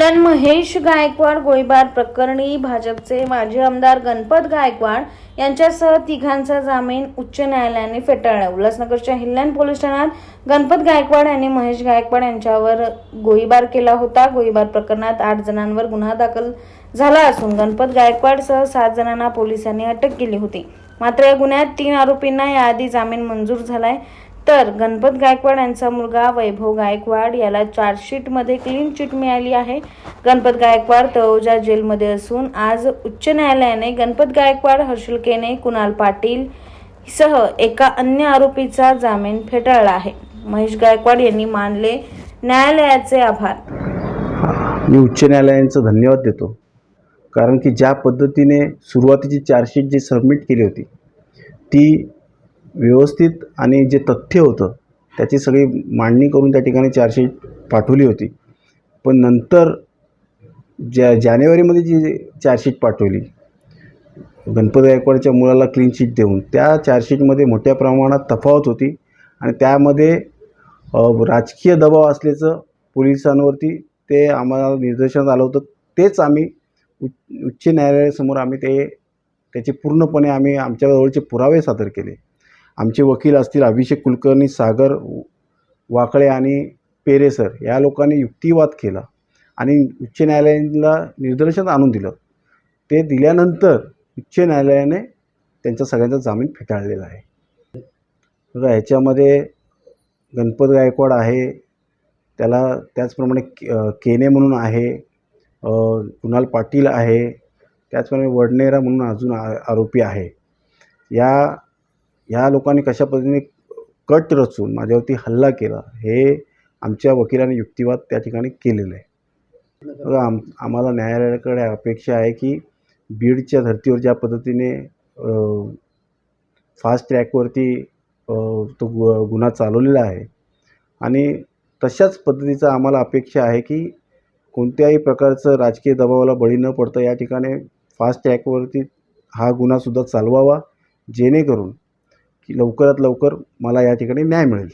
दरम्यान महेश गायकवाड गोळीबार प्रकरणी भाजपचे माजी आमदार गणपत गायकवाड यांच्यासह तिघांचा जामीन उच्च न्यायालयाने फेटाळला. उल्हासनगरच्या हिल्ल्यान पोलीस ठाण्यात गणपत गायकवाड यांनी महेश गायकवाड यांच्यावर गोळीबार केला होता. गोळीबार प्रकरणात आठ जणांवर गुन्हा दाखल झाला असून गणपत गायकवाडसह सात जणांना पोलिसांनी अटक केली होती. मात्र या गुन्ह्यात तीन आरोपींना याआधी जामीन मंजूर झालाय. तर गणपत गायकवाड यांचा मुलगा वैभव गायकवाड याला चार्जशीटमध्ये क्लीन चिट मिळाली आहे. गणपत गायकवाड तळोजा जेलमध्ये असून आज उच्च न्यायालयाने गणपत गायकवाड हर्षल केने कुणाल पाटील सह एका अन्य आरोपीचा जामीन फेटाळला आहे. महेश गायकवाड यांनी मानले न्यायालयाचे आभार. मी उच्च न्यायालयांचं धन्यवाद देतो. कारण की ज्या पद्धतीने सुरुवातीची चार्जशीट जी सबमिट केली होती ती व्यवस्थित आणि जे तथ्य होतं त्याची सगळी मांडणी करून त्या ठिकाणी चार्जशीट पाठवली होती. पण नंतर ज्या जानेवारीमध्ये जी चार्जशीट पाठवली गणपती गायकवाडच्या मुलाला क्लीन शीट देऊन त्या चार्जशीटमध्ये मोठ्या प्रमाणात तफावत होती आणि त्यामध्ये राजकीय दबाव असल्याचं पोलिसांवरती ते आम्हाला निदर्शनात आलं होतं. तेच आम्ही उच्च उच्च न्यायालयासमोर आम्ही ते त्याचे पूर्णपणे आम्ही आमच्याजवळचे पुरावे सादर केले. आमचे वकील असतील अभिषेक कुलकर्णी सागर वाकळे आणि पेरे सर या लोकांनी युक्तिवाद केला आणि उच्च न्यायालयाला निदर्शन आणून दिलं. ते दिल्यानंतर उच्च न्यायालयाने त्यांचा सगळ्यांचा जामीन फेटाळलेला आहे. बघा ह्याच्यामध्ये गणपत गायकवाड आहे त्याला त्याचप्रमाणे के- केने म्हणून आहे कुणाल पाटील आहे त्याचप्रमाणे वडनेरा म्हणून अजून आ आरोपी आहे. या ह्या लोकांनी कशा पद्धतीने कट रचून माझ्यावरती हल्ला केला हे आमच्या वकिलाने युक्तिवाद त्या ठिकाणी केलेलं आहे. आम आम्हाला न्यायालयाकडे अपेक्षा आहे की बीडच्या धर्तीवर ज्या पद्धतीने फास्ट ट्रॅकवरती तो गु गुन्हा चालवलेला आहे आणि तशाच पद्धतीचा आम्हाला अपेक्षा आहे की कोणत्याही प्रकारचं राजकीय दबावाला बळी न पडता या ठिकाणी फास्ट ट्रॅकवरती हा गुन्हासुद्धा चालवावा जेणेकरून की लवकरात लवकर मला या ठिकाणी न्याय मिळेल.